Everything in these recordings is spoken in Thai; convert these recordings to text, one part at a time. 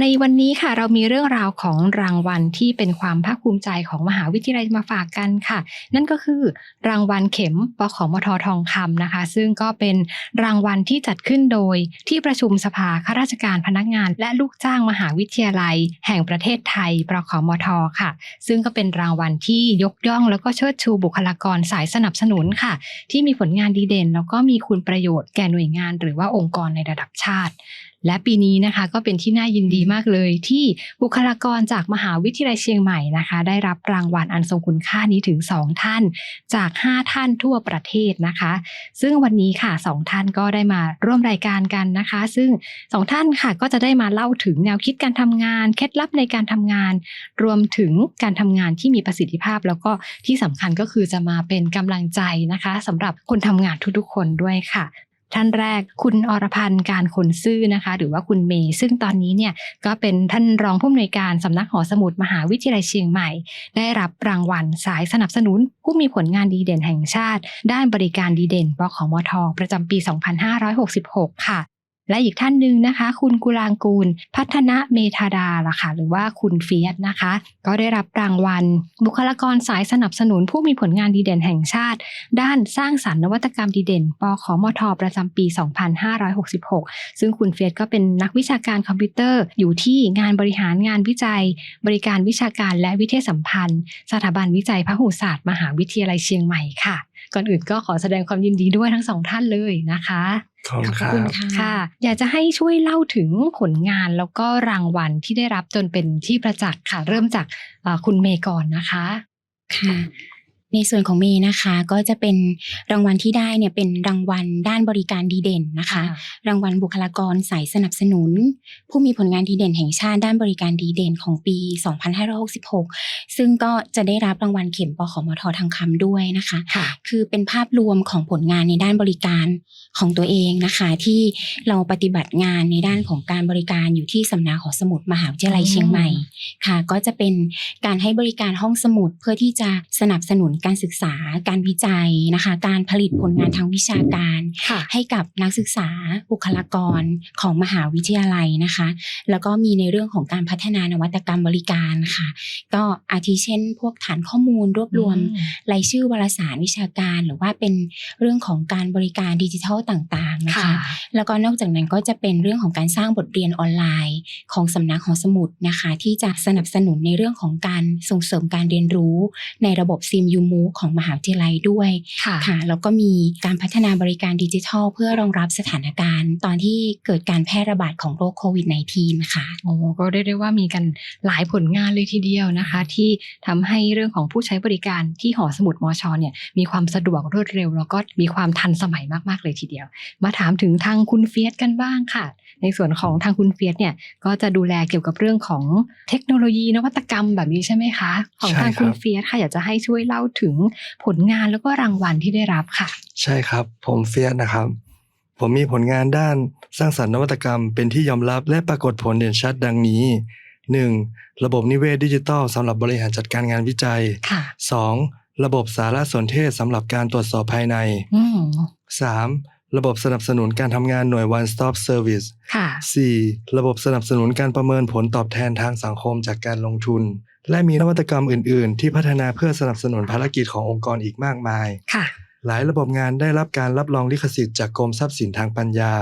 ในวันนี้ค่ะเรามีเรื่องราวของรางวัลที่เป็นความภาคภูมิใจของมหาวิทยาลัยมาฝากกันค่ะ นั่นก็คือรางวัลเข็มปขมททองคำนะคะ ซึ่งก็เป็นรางวัลที่จัดขึ้นโดยที่ประชุมสภาข้าราชการพนักงาน และลูกจ้างมหาวิทยาลัย แห่งประเทศไทยปขมทค่ะ ซึ่งก็เป็นรางวัลที่ยกย่อง แล้วก็เชิดชูบุคลากรสายสนับสนุนค่ะ ที่มีผลงานดีเด่น แล้วก็มีคุณประโยชน์แก่หน่วยงาน หรือว่าองค์กรในระดับชาติ และปีนี้นะคะก็เป็นที่น่ายินดีมากเลย ที่บุคลากรจากมหาวิทยาลัยเชียงใหม่นะคะ ได้รับรางวัลอันทรงคุณค่านี้ถึง 2 ท่านจาก 5 ท่านทั่วประเทศนะคะ ซึ่งวันนี้ค่ะ 2 ท่านก็ได้มาร่วมรายการกันนะคะ ซึ่ง 2 ท่านค่ะก็จะได้มาเล่าถึงแนวคิดการทำงาน เคล็ดลับในการทำงาน รวมถึงการทำงานที่มีประสิทธิภาพ แล้วก็ที่สำคัญก็คือจะมาเป็นกำลังใจนะคะสำหรับคนทำงานทุกๆ คนด้วยค่ะ ท่านแรกคุณอรพันธ์การขนซื่อนะคะ หรือว่าคุณเมย์ซึ่งตอนนี้เนี่ยก็เป็นท่านรองผู้อำนวยการสำนักหอสมุดมหาวิทยาลัยเชียงใหม่ ได้รับรางวัลสายสนับสนุน ผู้มีผลงานดีเด่นแห่งชาติ ด้านบริการดีเด่นบขมทประจำปี 2566 ค่ะ และอีกท่านหนึ่งนะคะ คุณกุลางกูล พัฒนะเมธาดาล่ะค่ะหรือว่าคุณเฟียสนะคะ ก็ได้รับรางวัล บุคลากรสายสนับสนุนผู้มีผลงานดีเด่นแห่งชาติ ด้านสร้างสรรค์นวัตกรรมดีเด่นปขมทประจำปี 2566 ซึ่งคุณเฟียสก็เป็นนักวิชาการคอมพิวเตอร์ อยู่ที่งานบริหารงานวิจัย บริการวิชาการและวิเทยาสัมพันธ์ สถาบันวิจัยพหุศาสตร์ มหาวิทยาลัยเชียงใหม่ค่ะ ก่อนอื่นก็ขอแสดงความยินดีด้วยทั้งสองท่านเลยนะคะขอบคุณครับค่ะ อยากจะให้ช่วยเล่าถึงผลงานแล้วก็รางวัลที่ได้รับจนเป็นที่ประจักษ์ค่ะ เริ่มจากเอ่อคุณเมย์ก่อนนะคะ ค่ะ ในส่วนของเมย์นะคะก็จะเป็นรางวัลที่ได้เนี่ยเป็นรางวัลด้านบริการดีเด่นนะคะ รางวัลบุคลากรสายสนับสนุน ผู้มีผลงานดีเด่นแห่งชาติด้านบริการดีเด่นของปี 2566 ซึ่งก็จะได้รับรางวัลเข็มปขมททางคำด้วยนะคะค่ะคือเป็นภาพรวมของผลงานในด้านบริการของตัวเองนะคะ ที่เราปฏิบัติงานในด้านของการบริการอยู่ที่สำนักหอสมุดมหาวิทยาลัยอืมเชียงใหม่ค่ะ ก็จะเป็นการให้บริการห้องสมุดเพื่อที่จะสนับสนุนการศึกษา การวิจัยนะคะ การผลิตผลงานทางวิชาการค่ะให้กับนักศึกษาบุคลากรของมหาวิทยาลัยนะคะ แล้วก็มีในเรื่องของการพัฒนานวัตกรรมบริการค่ะ ก็อาทิเช่น พวกฐานข้อมูลรวบรวมรายชื่อวารสารวิชาการ หรือว่าเป็นเรื่องของการบริการดิจิทัลต่างๆนะคะค่ะแล้วก็นอกจากนั้นก็จะเป็นเรื่องของการสร้างบทเรียนออนไลน์ของสำนักหอสมุดนะคะ ที่จะสนับสนุนในเรื่องของการส่งเสริมการเรียนรู้ในระบบซิมยูมูของมหาวิทยาลัยด้วยค่ะค่ะแล้วก็มีการพัฒนาบริการดิจิทัล เพื่อรองรับสถานการณ์ ตอนที่เกิดการแพร่ระบาดของโรคโควิด -19 ค่ะโอ้ก็เรียกได้ว่ามีกันหลายผลงานเลยทีเดียวนะคะ ที่ทำให้เรื่องของผู้ใช้บริการที่หอสมุดมอชอเนี่ยมีความสะดวกรวดเร็ว แล้วก็มีความทันสมัยมากๆเลยทีเดียว มาถามถึงทางคุณเฟียสกันบ้างค่ะ ในส่วนของทางคุณเฟียสเนี่ยก็จะดูแลเกี่ยวกับเรื่องของเทคโนโลยีนวัตกรรมแบบนี้ใช่ไหมคะ ของทางใช่ครับคุณเฟียสค่ะอยากจะให้ช่วยเล่าถึงผลงานแล้วก็รางวัลที่ได้รับค่ะ ใช่ครับ ผมเฟียสนะครับ ผมมีผลงานด้านสร้างสรรค์นวัตกรรม เป็นที่ยอมรับและปรากฏผลเด่นชัดดังนี้ 1. ระบบนิเวศดิจิทัลสำหรับบริหารจัดการงานวิจัยค่ะ 2. ระบบสารสนเทศสำหรับการตรวจสอบภายในอืม 3. ระบบสนับสนุนการทำงานหน่วย One Stop Service ค่ะ 4. ระบบสนับสนุนการประเมินผลตอบแทนทางสังคมจากการลงทุน และมีนวัตกรรมอื่น ๆ ที่พัฒนาเพื่อสนับสนุนภารกิจขององค์กรอีกมากมาย ค่ะ หลายระบบงานได้รับการรับรองลิขสิทธิ์จากกรมทรัพย์สินทางปัญญา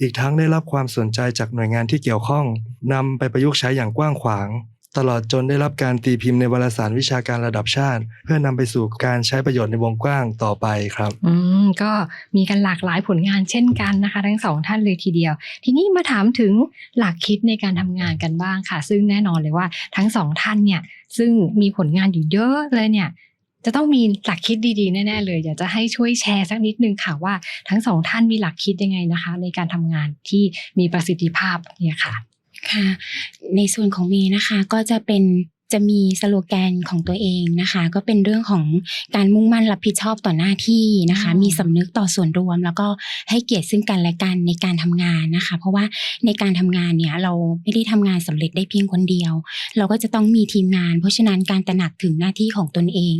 อีกทั้งได้รับความสนใจจากหน่วยงานที่เกี่ยวข้องนำไปประยุกต์ใช้อย่างกว้างขวาง ตลอดจนได้รับการตีพิมพ์ในวารสารวิชาการระดับชาติ เพื่อนำไปสู่การใช้ประโยชน์ในวงกว้างต่อไปครับ อืมก็มีกันหลากหลายผลงานเช่นกันนะคะ ทั้งสองท่านเลยทีเดียว ทีนี้มาถามถึงหลักคิดในการทำงานกันบ้างค่ะ ซึ่งแน่นอนเลยว่าทั้งสองท่านเนี่ย ซึ่งมีผลงานอยู่เยอะเลยเนี่ยจะต้องมีหลักคิดดีๆแน่ๆเลย อยากจะให้ช่วยแชร์สักนิดนึงค่ะว่าทั้งสองท่านมีหลักคิดยังไงนะคะ ในการทำงานที่มีประสิทธิภาพเนี่ยค่ะ ค่ะ ในส่วนของเมย์นะคะก็จะเป็น จะมีสโลแกนของตัวเองนะคะ ก็เป็นเรื่องของการมุ่งมั่นรับผิดชอบต่อหน้าที่นะคะอืมมีสำนึกต่อส่วนรวม แล้วก็ให้เกียรติซึ่งกันและกันในการทำงานนะคะ เพราะว่าในการทำงานเนี่ยเราไม่ได้ทำงานสำเร็จได้เพียงคนเดียว เราก็จะต้องมีทีมงาน เพราะฉะนั้นการตระหนักถึงหน้าที่ของตนเอง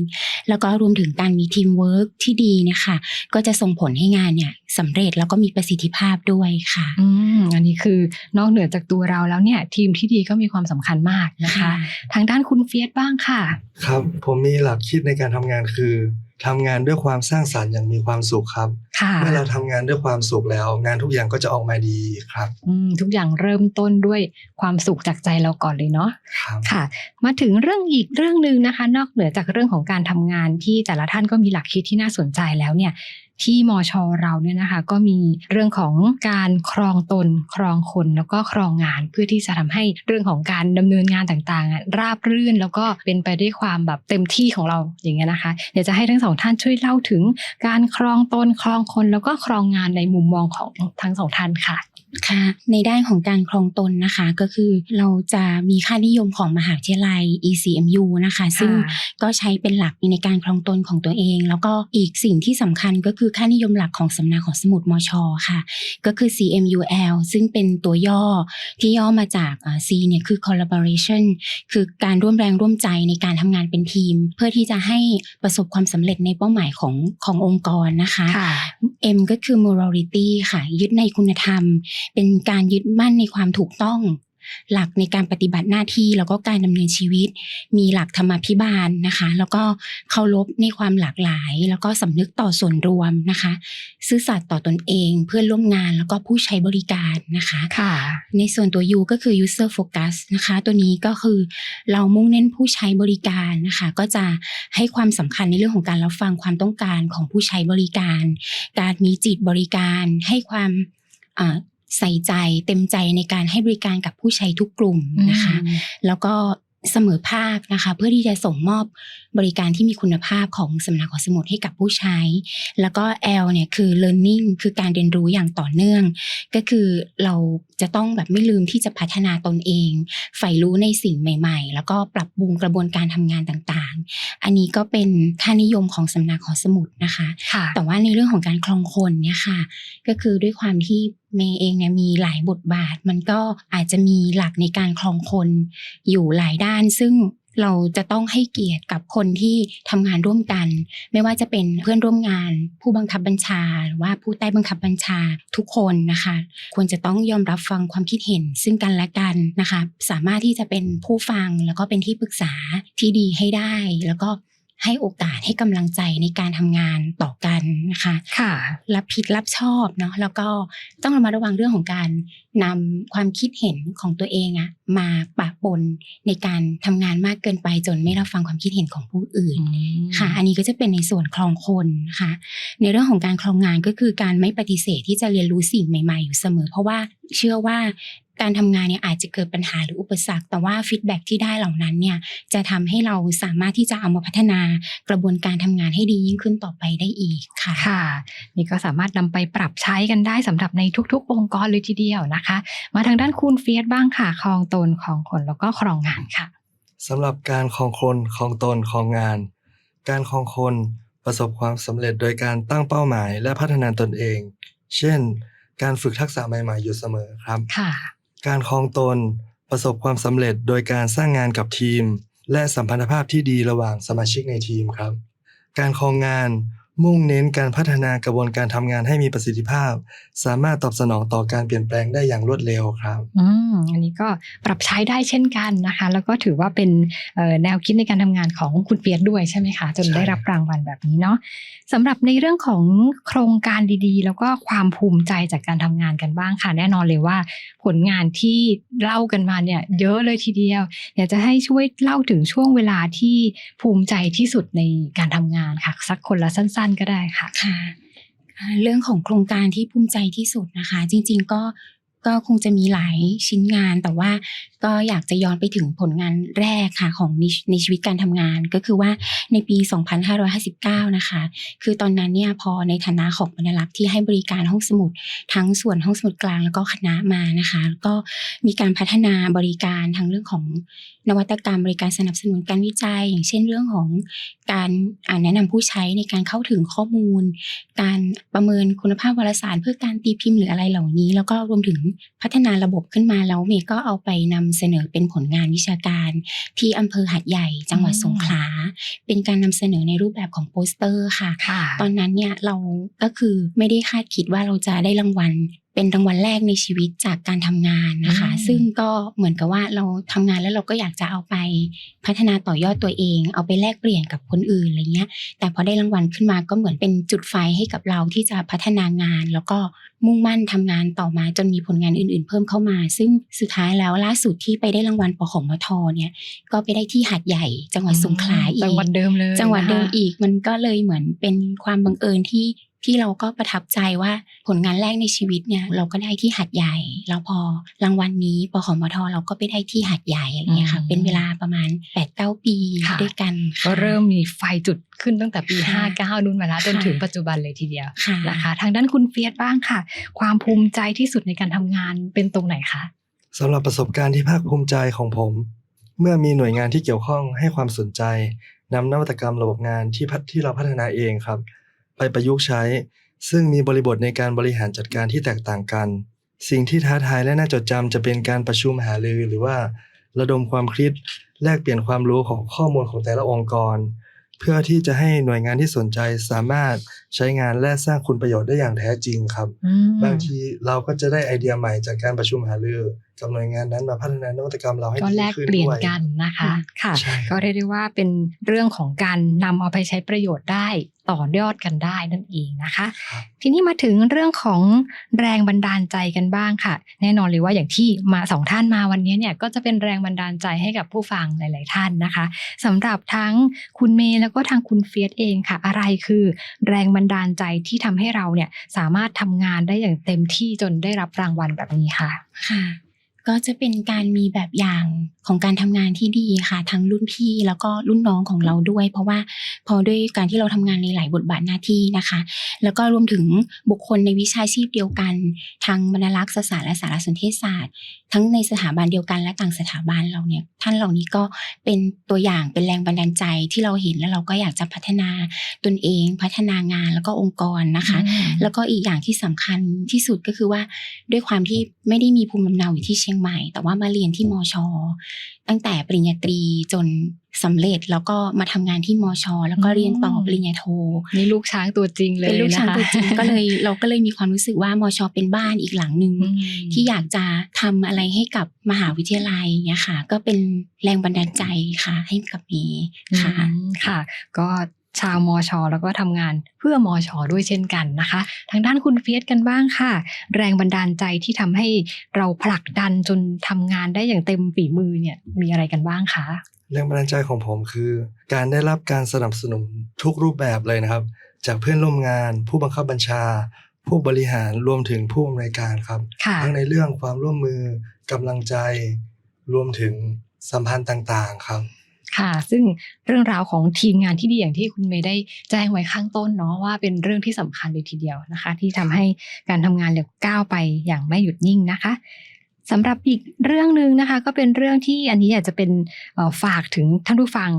แล้วก็รวมถึงการมีทีมเวิร์กที่ดีเนะคะก็จะส่งผลให้งานเนี่ยสำเร็จแล้วก็มีประสิทธิภาพด้วยค่ะอืมอันนี้คือนอกเหนือจากตัวเราแล้วเนี่ยทีมที่ดีก็มีความสำคัญมากนะคะ ทางด้านคุณเฟียสบ้างค่ะ ครับ ผมมีหลักคิดในการทำงานคือทำงานด้วยความสร้างสรรค์อย่างมีความสุขครับค่ะเมื่อเราทำงานด้วยความสุขแล้ว งานทุกอย่างก็จะออกมาดีครับอืมทุกอย่างเริ่มต้นด้วยความสุขจากใจเราก่อนเลยเนาะครับค่ะ มาถึงเรื่องอีกเรื่องหนึ่งนะคะ นอกเหนือจากเรื่องของการทำงานที่แต่ละท่านก็มีหลักคิดที่น่าสนใจแล้วเนี่ย ที่มอชอเราเนี่ยนะคะก็มีเรื่องของการครองตนครองคนแล้วก็ครองงานเพื่อที่จะทำให้เรื่องของการดำเนินงานต่างๆ ราบรื่นแล้วก็เป็นไปด้วยความแบบเต็มที่ของเราอย่างเงี้ยนะคะเดี๋ยวจะให้ทั้งสองท่านช่วยเล่าถึงการครองตนครองคนแล้วก็ครองงานในมุมมองของทั้งสองท่านค่ะ ค่ะในด้านของการครองตนนะคะก็คือเราจะมีค่านิยมของมหาวิทยาลัย ECMU นะคะ ซึ่งก็ใช้เป็นหลักในการครองตนของตัวเอง แล้วก็อีกสิ่งที่สำคัญก็คือค่านิยมหลักของสำนักของสมุดมชค่ะ ก็คือ CMUL ซึ่งเป็นตัวย่อที่ย่อมาจากอ่า C เนี่ยคือ collaboration คือการร่วมแรงร่วมใจในการทำงานเป็นทีม เพื่อที่จะให้ประสบความสำเร็จในเป้าหมายของขององค์กรนะคะค่ะ M ก็คือ morality ค่ะยึดในคุณธรรมเป็นการยึดมั่นในความถูกต้อง หลักในการปฏิบัติหน้าที่แล้วก็การดำเนินชีวิต มีหลักธรรมาภิบาลนะคะ แล้วก็เคารพในความหลากหลาย แล้วก็สำนึกต่อส่วนรวมนะคะ ซื่อสัตย์ต่อตนเอง เพื่อนร่วมงานแล้วก็ผู้ใช้บริการนะคะค่ะ ในส่วนตัว U ก็คือ user focus นะคะ ตัวนี้ก็คือเรามุ่งเน้นผู้ใช้บริการนะคะ ก็จะให้ความสำคัญในเรื่องของการรับฟังความต้องการของผู้ใช้บริการ การมีจิตบริการให้ความอ่า ใส่ใจเต็มใจในการให้บริการกับผู้ใช้ทุกกลุ่มนะคะ แล้วก็เสมอภาคนะคะ เพื่อที่จะส่งมอบบริการที่มีคุณภาพของสำนักของสมุดให้กับผู้ใช้ แล้วก็ L เนี่ยคือ learning คือการเรียนรู้อย่างต่อเนื่อง ก็คือเราจะต้องแบบไม่ลืมที่จะพัฒนาตนเองใฝ่รู้ในสิ่งใหม่ ๆ แล้วก็ปรับปรุงกระบวนการทำงานต่างๆ อันนี้ก็เป็นค่านิยมของสำนักของสมุดนะคะค่ะแต่ว่าในเรื่องของการคลองคนเนี่ยค่ะ ก็คือด้วยความที่ เมย์เองเนี่ยมีหลายบทบาท มันก็อาจจะมีหลักในการคลองคนอยู่หลายด้าน ซึ่งเราจะต้องให้เกียรติกับคนที่ทำงานร่วมกัน ไม่ว่าจะเป็นเพื่อนร่วมงาน ผู้บังคับบัญชาหรือว่าผู้ใต้บังคับบัญชาทุกคนนะคะ ควรจะต้องยอมรับฟังความคิดเห็น ซึ่งกันและกันนะคะ สามารถที่จะเป็นผู้ฟังแล้วก็เป็นที่ปรึกษาที่ดีให้ได้ แล้วก็ ให้โอกาสให้กำลังใจในการทำงานต่อกันนะคะค่ะรับผิดรับชอบเนาะแล้วก็ต้องระมัดระวังเรื่องของการนำความคิดเห็นของตัวเองอะมาปะปนในการทำงานมากเกินไปจนไม่รับฟังความคิดเห็นของผู้อื่นค่ะ อันนี้ก็จะเป็นในส่วนคลองคนนะคะในเรื่องของการคลองงานก็คือการไม่ปฏิเสธที่จะเรียนรู้สิ่งใหม่ ๆ อยู่เสมอ เพราะว่าเชื่อว่า การทำงานเนี่ยอาจจะเกิดปัญหาหรืออุปสรรค แต่ว่าฟีดแบ็ที่ได้เหล่านั้นเนี่ยจะทำให้เราสามารถที่จะเอามาพัฒนากระบวนการทำงานให้ดียิ่งขึ้นต่อไปได้อีกค่ะค่ะ นี่ก็สามารถนำไปปรับใช้กันได้สำหรับในทุก ๆ องค์กรเลยทีเดียวนะคะ มาทางด้านคุณเฟียสบ้างค่ะครองตนครองคนแล้วก็ครองงานค่ะสำหรับการครองคนครองตนครองงาน การครองคนประสบความสำเร็จโดยการตั้งเป้าหมายและพัฒนาตนเอง เช่น การฝึกทักษะใหม่ๆอยู่เสมอครับค่ะ การคลองตน ประสบความสำเร็จโดยการสร้างงานกับทีม และสัมพันธภาพที่ดีระหว่างสมาชิกในทีมครับ การคลองงาน มุ่งเน้นการพัฒนากระบวนการทำงานให้มีประสิทธิภาพ สามารถตอบสนองต่อการเปลี่ยนแปลงได้อย่างรวดเร็วครับอืมอันนี้ก็ปรับใช้ได้เช่นกันนะคะ แล้วก็ถือว่าเป็นแนวคิดในการทำงานของคุณเปียกด้วยใช่ไหมคะจนได้รับรางวัลแบบนี้เนาะสำหรับในเรื่องของโครงการดีๆ แล้วก็ความภูมิใจจากการทำงานกันบ้างค่ะ แน่นอนเลยว่า ผลงานที่เล่ากันมาเนี่ยเยอะเลยทีเดียวอยากจะให้ช่วยเล่าถึงช่วงเวลาที่ภูมิใจที่สุดในการทำงานค่ะสักคนละสั้นๆ ก็ได้ค่ะค่ะ เรื่องของโครงการที่ภูมิใจที่สุดนะคะ จริง ๆ ก็ก็คงจะมีหลายชิ้นงาน แต่ว่าก็อยากจะย้อนไปถึงผลงานแรกค่ะของในชีวิตการทำงาน ก็คือว่าในปี 2559 นะคะ คือตอนนั้นเนี่ยพอในฐานะของบรรลักษ์ที่ให้บริการห้องสมุด ทั้งส่วนห้องสมุดกลางแล้วก็คณะมานะคะแล้วก็มีการพัฒนาบริการทั้งเรื่องของ นวัตกรรมบริการสนับสนุนการวิจัย อย่างเช่นเรื่องของการอ่านแนะนำผู้ใช้ในการเข้าถึงข้อมูล การประเมินคุณภาพวารสาร เพื่อการตีพิมพ์หรืออะไรเหล่านี้ แล้วก็รวมถึงพัฒนาระบบขึ้นมาแล้วเมย์ก็เอาไปนำเสนอเป็นผลงานวิชาการ ที่อำเภอหัดใหญ่ จังหวัดอืมสงขลาเป็นการนำเสนอในรูปแบบของโปสเตอร์ค่ะค่ะ ตอนนั้นเนี่ยเราก็คือไม่ได้คาดคิดว่าเราจะได้รางวัล เป็นรางวัลแรกในชีวิตจากการทำงานนะคะอืมซึ่งก็เหมือนกับว่าเราทำงานแล้วเราก็อยากจะเอาไปพัฒนาต่อยอดตัวเอง เอาไปแลกเปลี่ยนกับคนอื่นอะไรเงี้ย แต่พอได้รางวัลขึ้นมาก็เหมือนเป็นจุดไฟให้กับเราที่จะพัฒนางาน แล้วก็มุ่งมั่นทำงานต่อมาจนมีผลงานอื่น ๆ เพิ่มเข้ามา ซึ่งสุดท้ายแล้วล่าสุดที่ไปได้รางวัลปขมทเนี่ย ก็ไปได้ที่หาดใหญ่ จังหวัดสงขลาอีกจังหวัดเดิมเลยจังหวัดเดิมนะคะอีกมันก็เลยเหมือนเป็นความบังเอิญที่ ที่เราก็ประทับใจว่าผลงานแรกในชีวิตเนี่ยเราก็ได้ที่หัดใหญ่แล้วพอรางวัลนี้ปขมทเราก็ไปได้ที่หัดใหญ่อะไรเงี้ยค่ะอืมเป็นเวลาประมาณ8ปดเก้าปีค่ะด้วยกันค่ะก็เริ่มมีไฟจุดขึ้นตั้งแต่ปีค่ะ59นู่นมาแล้วจนค่ะถึงปัจจุบันเลยทีเดียวค่ะนะคะ ทางด้านคุณเฟียสบ้างค่ะ ความภูมิใจที่สุดในการทำงานเป็นตรงไหนคะสำหรับประสบการณ์ที่ภาคภูมิใจของผม เมื่อมีหน่วยงานที่เกี่ยวข้องให้ความสนใจนำนวัตกรรมระบบงานที่พัฒที่เราพัฒนาเองครับ ไปประยุกต์ใช้ ซึ่งมีบริบทในการบริหารจัดการที่แตกต่างกัน สิ่งที่ท้าทายและน่าจดจำจะเป็นการประชุมหารือหรือว่า ระดมความคิดแลกเปลี่ยนความรู้ของข้อมูลของแต่ละองค์กร เพื่อที่จะให้หน่วยงานที่สนใจสามารถ ใช้งานและสร้างคุณประโยชน์ได้อย่างแท้จริงครับอืมบางทีเราก็จะได้ไอเดียใหม่จากการประชุมหารือกับหน่วยงานนั้นมาพัฒนานวัตกรรมเราให้ก็ดีแลกขึ้นเปลี่ยนด้วยกันนะคะค่ะใช่ก็เรียกได้ว่าเป็นเรื่องของการนำเอาไปใช้ประโยชน์ได้ต่อยอดกันได้นั่นเองนะคะครับทีนี้มาถึงเรื่องของแรงบันดาลใจกันบ้างค่ะ แน่นอนเลยว่าอย่างที่มาสองท่านมาวันนี้เนี่ยก็จะเป็นแรงบันดาลใจให้กับผู้ฟังหลาย ๆ ท่านนะคะสำหรับทั้งคุณเมย์แล้วก็ทางคุณเฟียสเองค่ะ อะไรคือแรงบันดาลใจที่ทำให้เราเนี่ยสามารถทำงานได้อย่างเต็มที่จนได้รับรางวัลแบบนี้ค่ะค่ะ ก็จะเป็นการมีแบบอย่างของการทำงานที่ดีค่ะ ทั้งรุ่นพี่แล้วก็รุ่นน้องของเราด้วย เพราะว่าพอด้วยการที่เราทำงานในหลายบทบาทหน้าที่นะคะ แล้วก็รวมถึงบุคคลในวิชาชีพเดียวกันทางบรรลักษศาสตร์และสารสนเทศศาสตร์ ทั้งในสถาบันเดียวกันและต่างสถาบันเราเนี่ยท่านเหล่านี้ก็เป็นตัวอย่างเป็นแรงบันดาลใจที่เราเห็นแล้วเราก็อยากจะพัฒนาตนเองพัฒนางานแล้วก็องค์กรนะคะ แล้วก็อีกอย่างที่สำคัญที่สุดก็คือว่าด้วยความที่ไม่ได้มีภูมิลำเนาอยู่ที่เชียงใหม่ แต่ว่ามาเรียนที่มชตั้งแต่ปริญญาตรีจนสำเร็จแล้วก็มาทำงานที่มชแล้วก็เรียนต่อปริญญาโทนี่ลูกช้างตัวจริงเลยเป็นลูกช้างนะคะตัวจริงก็เลยเราก็เลยมีความรู้สึกว่ามชเป็นบ้านอีกหลังหนึ่งอืมที่อยากจะทำอะไรให้กับมหาวิทยาลัยเนี่ยค่ะ ก็เป็นแรงบันดาลใจค่ะ ให้กับเมย์ค่ะอืมค่ะ ก็ ชาวมอชอแล้วก็ทำงานเพื่อมอชอด้วยเช่นกันนะคะ ทางด้านคุณเฟียสกันบ้างค่ะ แรงบันดาลใจที่ทำให้เราผลักดันจนทำงานได้อย่างเต็มฝีมือเนี่ยมีอะไรกันบ้างคะแรงบันดาลใจของผมคือ การได้รับการสนับสนุนทุกรูปแบบเลยนะครับ จากเพื่อนร่วมงาน ผู้บังคับบัญชา ผู้บริหารรวมถึงผู้อำนวยการครับค่ะทั้งในเรื่องความร่วมมือกำลังใจ รวมถึงสัมพันธ์ต่างๆ ครับ ค่ะ ซึ่งเรื่องราวของทีมงานที่ดีอย่างที่คุณเมย์ได้แจ้งไว้ข้างต้นเนาะว่าเป็นเรื่องที่สำคัญเลยทีเดียวนะคะ ที่ทำให้การทำงานเนี่ยก้าวไปอย่างไม่หยุดนิ่งนะคะสำหรับอีกเรื่องหนึ่งนะคะ ก็เป็นเรื่องที่อันนี้อยากจะเป็นฝากถึงท่านผู้ฟัง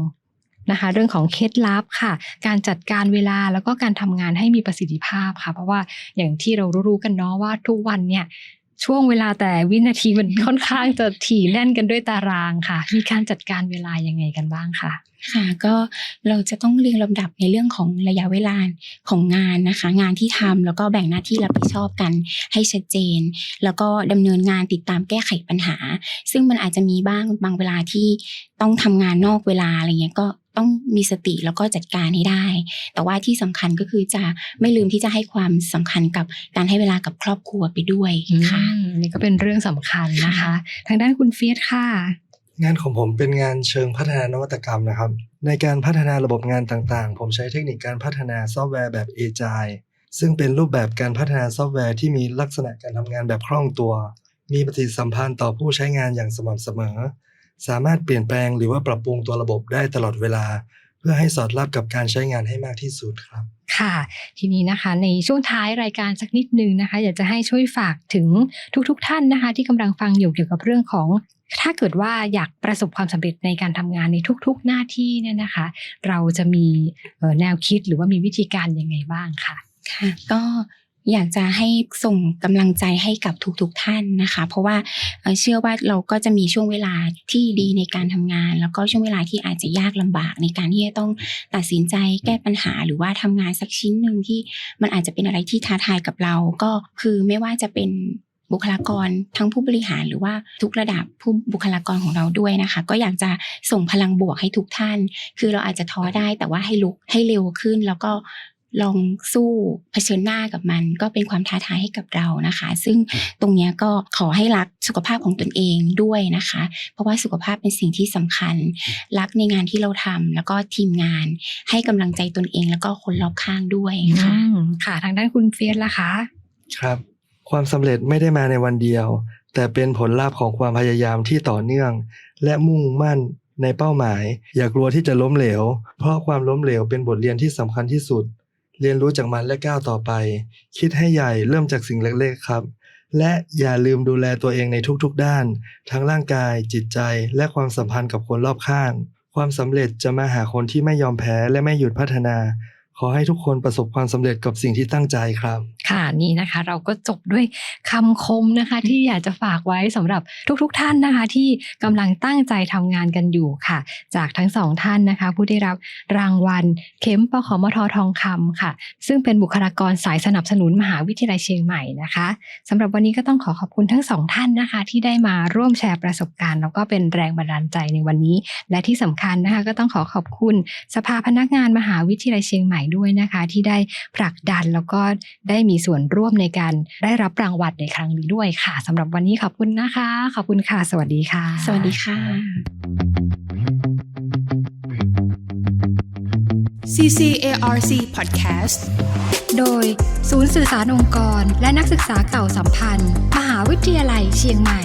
นะคะเรื่องของเคล็ดลับค่ะ การจัดการเวลาแล้วก็การทำงานให้มีประสิทธิภาพค่ะ เพราะว่าอย่างที่เรารู้ๆกันเนาะว่าทุกวันเนี่ย ช่วงเวลาแต่วินาทีมันค่อนข้างจะถี่แน่นกันด้วยตารางค่ะ มีการจัดการเวลายังไงกันบ้างค่ะ ค่ะ ก็เราจะต้องเรียงลำดับในเรื่องของระยะเวลาของงานนะคะ งานที่ทำแล้วก็แบ่งหน้าที่รับผิดชอบกันให้ชัดเจน แล้วก็ดำเนินงานติดตามแก้ไขปัญหา ซึ่งมันอาจจะมีบ้างบางเวลาที่ต้องทำงานนอกเวลาอะไรเงี้ยก็ ต้องมีสติแล้วก็จัดการให้ได้ แต่ว่าที่สำคัญก็คือจะไม่ลืมที่จะให้ความสำคัญกับการให้เวลากับครอบครัวไปด้วยค่ะอืมนี่ก็เป็นเรื่องสำคัญนะคะ ทางด้านคุณเฟียสค่ะ งานของผมเป็นงานเชิงพัฒนานวัตกรรมนะครับ ในการพัฒนาระบบงานต่างๆ ผมใช้เทคนิคการพัฒนาซอฟต์แวร์แบบ Agile ซึ่งเป็นรูปแบบการพัฒนาซอฟต์แวร์ที่มีลักษณะการทำงานแบบคล่องตัว มีปฏิสัมพันธ์ต่อผู้ใช้งานอย่างสม่ำเสมอ สามารถเปลี่ยนแปลงหรือว่าปรับปรุงตัวระบบได้ตลอดเวลา เพื่อให้สอดรับกับการใช้งานให้มากที่สุดครับ ค่ะ ทีนี้นะคะในช่วงท้ายรายการสักนิดนึงนะคะ อยากจะให้ช่วยฝากถึงทุกๆทท่านนะคะ ที่กำลังฟังอยู่เกี่ยวกับเรื่องของถ้าเกิดว่าอยากประสบความสำเร็จในการทำงานในทุก ๆ หน้าที่เนี่ยนะคะ เราจะมีเอ่อแนวคิดหรือว่ามีวิธีการยังไงบ้างค่ะ ค่ะ ก็ อยากจะให้ส่งกำลังใจให้กับทุกๆทท่านนะคะ เพราะว่าเอ่อเชื่อว่าเราก็จะมีช่วงเวลาที่ดีในการทำงาน แล้วก็ช่วงเวลาที่อาจจะยากลำบากในการที่จะต้องตัดสินใจแก้ปัญหา หรือว่าทำงานสักชิ้นหนึ่งที่มันอาจจะเป็นอะไรที่ท้าทายกับเรา ก็คือไม่ว่าจะเป็นบุคลากรทั้งผู้บริหารหรือว่าทุกระดับผู้บุคลากรของเราด้วยนะคะ ก็อยากจะส่งพลังบวกให้ทุกท่าน คือเราอาจจะท้อได้แต่ว่าให้ลุกให้เร็วขึ้น แล้วก็ ลองสู้เผชิญหน้ากับมัน ก็เป็นความท้าทายให้กับเรานะคะ ซึ่งตรงเนี้ยก็ขอให้รักสุขภาพของตนเองด้วยนะคะ เพราะว่าสุขภาพเป็นสิ่งที่สำคัญ รักในงานที่เราทำแล้วก็ทีมงานให้กำลังใจตนเอง แล้วก็คนรอบข้างด้วยค่ะอืมค่ะ ทางด้านคุณเฟียสล่ะคะ ครับ ความสำเร็จไม่ได้มาในวันเดียว แต่เป็นผลลัพธ์ของความพยายามที่ต่อเนื่อง และมุ่งมั่นในเป้าหมาย อย่ากลัวที่จะล้มเหลว เพราะความล้มเหลวเป็นบทเรียนที่สำคัญที่สุด เรียนรู้จากมันและก้าวต่อไป คิดให้ใหญ่เริ่มจากสิ่งเล็กๆครับ และอย่าลืมดูแลตัวเองในทุกๆด้าน ทั้งร่างกาย จิตใจ และความสัมพันธ์กับคนรอบข้าง ความสำเร็จจะมาหาคนที่ไม่ยอมแพ้และไม่หยุดพัฒนา ขอให้ทุกคนประสบความสำเร็จกับสิ่งที่ตั้งใจครับ ค่ะนี่นะคะ เราก็จบด้วยคำคมนะคะ ที่อยากจะฝากไว้สำหรับทุกๆทท่านนะคะ ที่กำลังตั้งใจทำงานกันอยู่ค่ะ จากทั้งสองท่านนะคะ ผู้ได้รับรางวัล เข็มปขมททองคำค่ะ ซึ่งเป็นบุคลากรสายสนับสนุนมหาวิทยาลัยเชียงใหม่นะคะสำหรับวันนี้ก็ต้องขอขอบคุณทั้งสองท่านนะคะ ที่ได้มาร่วมแชร์ประสบการณ์ แล้วก็เป็นแรงบันดาลใจในวันนี้ และที่สำคัญนะคะ ก็ต้องขอขอบคุณสภาพนักงานมหาวิทยาลัยเชียงใหม่ด้วยนะคะ ที่ได้ผลักดันแล้วก็ได้มีส่วนร่วมในการได้รับรางวัลในครั้งนี้ด้วยค่ะสำหรับวันนี้ขอบคุณนะคะ ขอบคุณค่ะ สวัสดีค่ะ สวัสดีค่ะ CCARC Podcast โดย ศูนย์สื่อสารองค์กร และนักศึกษาเก่าสัมพันธ์ มหาวิทยาลัยเชียงใหม่